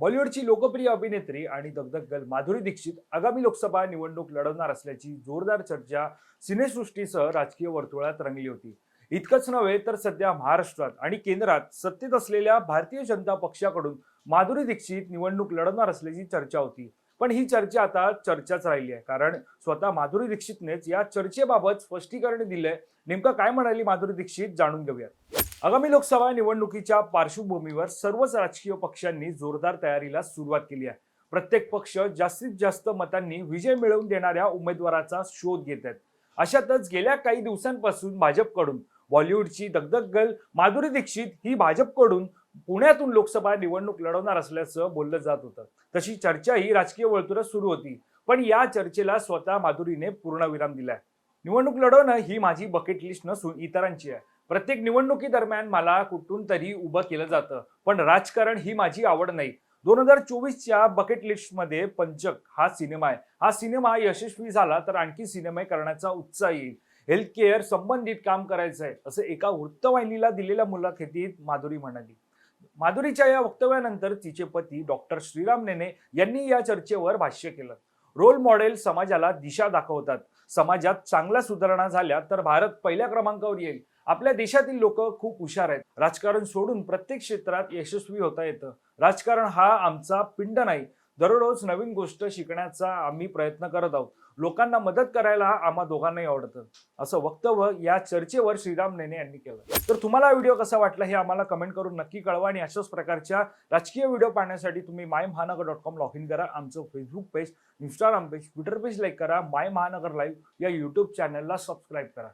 बॉलिवूडची लोकप्रिय अभिनेत्री आणि दगदग गर्ल माधुरी दीक्षित आगामी लोकसभा निवडणूक लढवणार असल्याची जोरदार चर्चा सिनेसृष्टीसह राजकीय वर्तुळात रंगली होती. इतकंच नव्हे तर सध्या महाराष्ट्रात आणि केंद्रात सत्तेत असलेल्या भारतीय जनता पक्षाकडून माधुरी दीक्षित निवडणूक लढवणार असल्याची चर्चा होती. पण ही चर्चा आता चर्चाच राहिली आहे कारण स्वतः माधुरी दीक्षितनेच या चर्चेबाबत स्पष्टीकरण दिलंय. नेमकं काय म्हणाली माधुरी दीक्षित जाणून घेऊयात. आगामी लोकसभा निवडणुकीच्या पार्श्वभूमीवर सर्वच राजकीय पक्षांनी जोरदार तयारीला सुरुवात केली आहे. प्रत्येक पक्ष जास्तीत जास्त मतांनी विजय मिळवून देणाऱ्या उमेदवाराचा शोध घेत आहेत. अशातच गेल्या काही दिवसांपासून भाजपकडून बॉलिवूडची दगदग गर्ल माधुरी दीक्षित ही भाजपकडून पुण्यातून लोकसभा निवडणूक लढवणार असल्याचं बोललं जात होतं. तशी चर्चा ही राजकीय वर्तुळात सुरू होती. पण या चर्चेला स्वतः माधुरीने पूर्णविराम दिलाय. निवडणूक लढवणं ही माझी बकेट लिस्ट नसून इतरांची आहे. प्रत्येक निवडणुकीदरम्यान मला कुठून तरी उभं केलं जातं. पण राजकारण ही माझी आवड नाही. दोन हजार चोवीसच्या बकेट लिस्टमध्ये पंचक हा सिनेमा आहे. हा सिनेमा यशस्वी झाला तर आणखी सिनेमे करण्याचा उत्साह येईल. हेल्थ केअर संबंधित काम करायचं आहे असं एका वृत्तवाहिनीला दिलेल्या मुलाखतीत माधुरी म्हणाली. माधुरीच्या या वक्तव्यानंतर तिचे पती डॉक्टर श्रीराम नेने यांनी या चर्चेवर भाष्य केलं. रोल मॉडेल समाजाला दिशा दाखवतात. समाजात चांगल्या सुधारणा झाल्या तर भारत पहिल्या क्रमांकावर येईल. आपल्या देशातील लोक खूप हुशार आहेत. राजकारण सोडून प्रत्येक क्षेत्रात यशस्वी होता येतं. राजकारण हा आमचा पिंड नाही. दररोज नवीन गोष्ट शिकण्याचा आम्ही प्रयत्न करत आहोत. लोकांना मदत करायला आम्हा दोघांनाही आवडतं. असं वक्तव्य या चर्चेवर श्रीराम नेने यांनी केलं. तर तुम्हाला व्हिडिओ कसा वाटला हे आम्हाला कमेंट करून नक्की कळवा आणि अशाच प्रकारच्या राजकीय व्हिडिओ पाहण्यासाठी तुम्ही माय महानगर डॉट कॉम लॉग इन करा. आमचं Facebook page Instagram page Twitter page like करा. माय महानगर लाईव्ह या युट्यूब चॅनलला सबस्क्राईब करा.